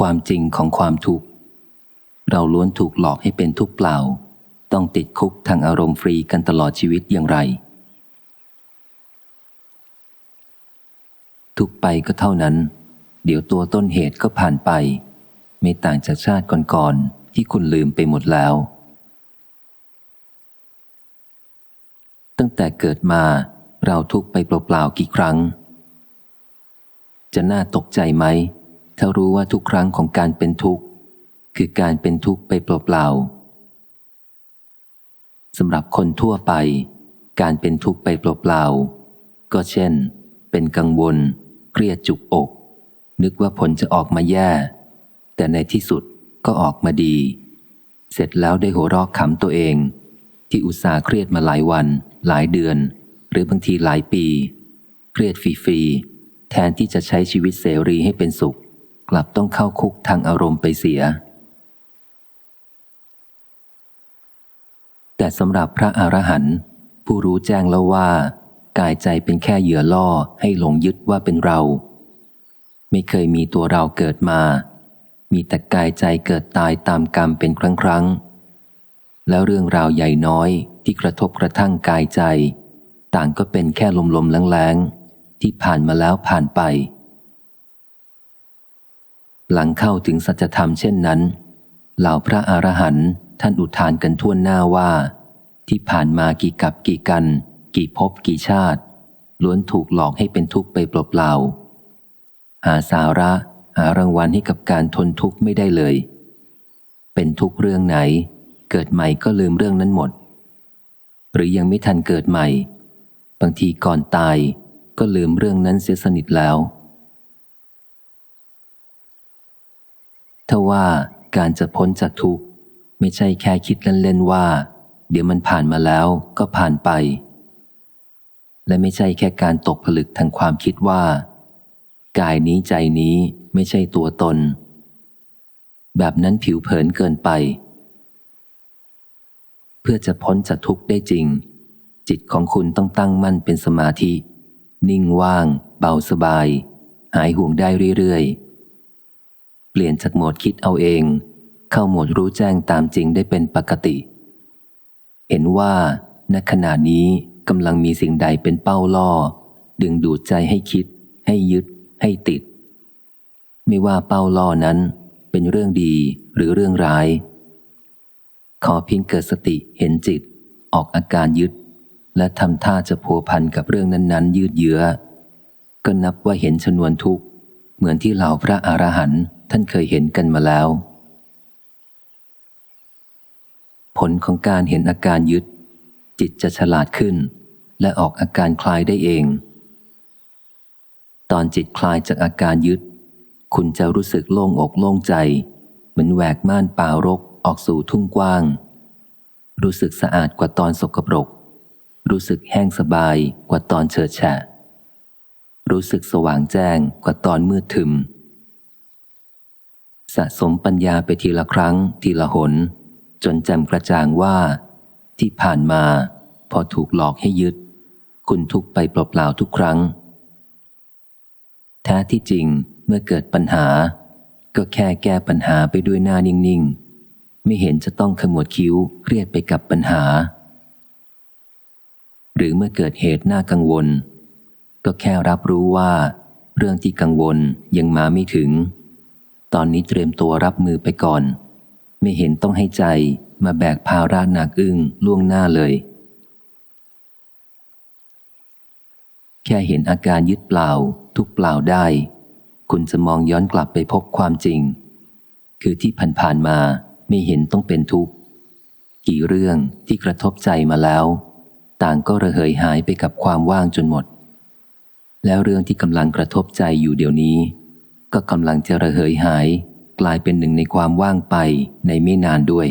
ความจริงของความทุกข์ เราล้วนถูกหลอกให้เป็นทุกข์เปล่า ต้องติดคุกทางอารมณ์ฟรีกันตลอดชีวิตอย่างไร ทุกไปก็เท่านั้น เดี๋ยวตัวต้นเหตุก็ผ่านไป ไม่ต่างจากชาติก่อนๆที่คุณลืมไปหมดแล้ว ตั้งแต่เกิดมาเราทุกไปเปล่าๆกี่ครั้ง จะน่าตกใจไหม ถ้ารู้ว่าทุกครั้งของการเป็นทุกข์ คือการเป็นทุกข์ไปเปล่าๆสำหรับคนทั่วไป การเป็นทุกข์ไปเปล่าๆก็เช่น เป็นกังวล เครียดจุกอก นึกว่าผลจะออกมาแย่ แต่ในที่สุดก็ออกมาดี เสร็จแล้วได้หัวเราะขำตัวเอง ที่อุตส่าห์เครียดมาหลายวัน หลายเดือน หรือบางทีหลายปี เครียดฟรีๆแทนที่จะใช้ชีวิตเสรีให้เป็นสุข กลับต้องเข้าคุกทางอารมณ์ไปเสีย แต่สำหรับพระอรหันต์ผู้รู้แจ้งแล้วว่า กายใจเป็นแค่เหยื่อล่อให้หลงยึดว่าเป็นเรา ไม่เคยมีตัวเราเกิดมา มีแต่กายใจเกิดตายตามกรรมเป็นครั้งครั้งแล้วเรื่องราวใหญ่น้อยที่กระทบกระทั่งกายใจ ต่างก็เป็นแค่ลมๆแรงๆที่ผ่านมาแล้วผ่านไป หลังเข้าถึงสัจธรรมเช่นนั้น เหล่าพระอรหันต์ท่านอุทานกันทั่วหน้าว่า ที่ผ่านมากี่กับกี่กัน กี่ภพกี่ชาติ ล้วนถูกหลอกให้เป็นทุกข์ไปเปล่าๆหาสาระหารางวัลให้กับการทนทุกข์ไม่ได้เลย เป็นทุกข์เรื่องไหน เกิดใหม่ก็ลืมเรื่องนั้นหมด หรือยังไม่ทันเกิดใหม่ บางทีก่อนตายก็ลืมเรื่องนั้นเสียสนิทแล้ว ถ้าว่าการจะพ้นจากทุกข์ ไม่ใช่แค่คิดเล่นๆว่า เดี๋ยวมันผ่านมาแล้วก็ผ่านไป และไม่ใช่แค่การตกผลึกทางความคิดว่า กายนี้ใจนี้ไม่ใช่ตัวตน แบบนั้นผิวเผินเกินไป เพื่อจะพ้นจากทุกข์ได้จริง จิตของคุณต้องตั้งมั่นเป็นสมาธิ นิ่งว่าง เบาสบาย หายห่วงได้เรื่อยๆ เปลี่ยนจากโหมดคิดเอาเอง เข้าโหมดรู้แจ้งตามจริงได้เป็นปกติ เห็นว่าณขณะนี้กำลังมีสิ่งใดเป็นเป้าล่อ ดึงดูดใจให้คิด ให้ยึด ให้ติด ไม่ว่าเป้าล่อนั้น เป็นเรื่องดีหรือเรื่องร้าย ขอเพียงเกิดสติเห็นจิต ออกอาการยึด และทำท่าจะพัวพันกับเรื่องนั้น ๆ ยืดเยื้อก็นับว่าเห็นชนวนทุกข์ เหมือนที่เหล่าพระอรหันต์ท่านเคยเห็นกันมาแล้ว ผลของการเห็นอาการยึด จิตจะฉลาดขึ้น และออกอาการคลายได้เอง ตอนจิตคลายจากอาการยึด คุณจะรู้สึกโล่งอกโล่งใจ เหมือนแหวกม่านป่ารกออกสู่ทุ่งกว้าง รู้สึกสะอาดกว่าตอนสกปรก รู้สึกแห้งสบายกว่าตอนเฉิดแฉะ รู้สึกสว่างแจ้งกว่าตอนมืดทึม สะสมปัญญาไปทีละครั้งทีละหน จนแจ่มกระจ่างว่า ที่ผ่านมา พอถูกหลอกให้ยึด คุณทุกไปเปล่าๆทุกครั้ง แท้ที่จริงเมื่อเกิดปัญหา ก็แค่แก้ปัญหาไปด้วยหน้านิ่งๆ ไม่เห็นจะต้องขมวดคิ้วเครียดไปกับปัญหา หรือเมื่อเกิดเหตุน่ากังวล ก็แค่รับรู้ว่า เรื่องที่กังวลยังมาไม่ถึง ตอนนี้เตรียมตัวรับมือไปก่อน ไม่เห็นต้องให้ใจมาแบกภาระหนักอึ้งล่วงหน้าเลย แค่เห็นอาการยึดเปล่า ทุกเปล่าได้ คุณจะมองย้อนกลับไปพบความจริง คือที่ผ่านๆมาไม่เห็นต้องเป็นทุกข์ กี่เรื่องที่กระทบใจมาแล้ว ต่างก็ระเหยหายไปกับความว่างจนหมด แล้วเรื่องที่กำลังกระทบใจอยู่เดี๋ยวนี้ ก็กำลังจะระเหยหาย กลายเป็นหนึ่งในความว่างไปในไม่นานด้วย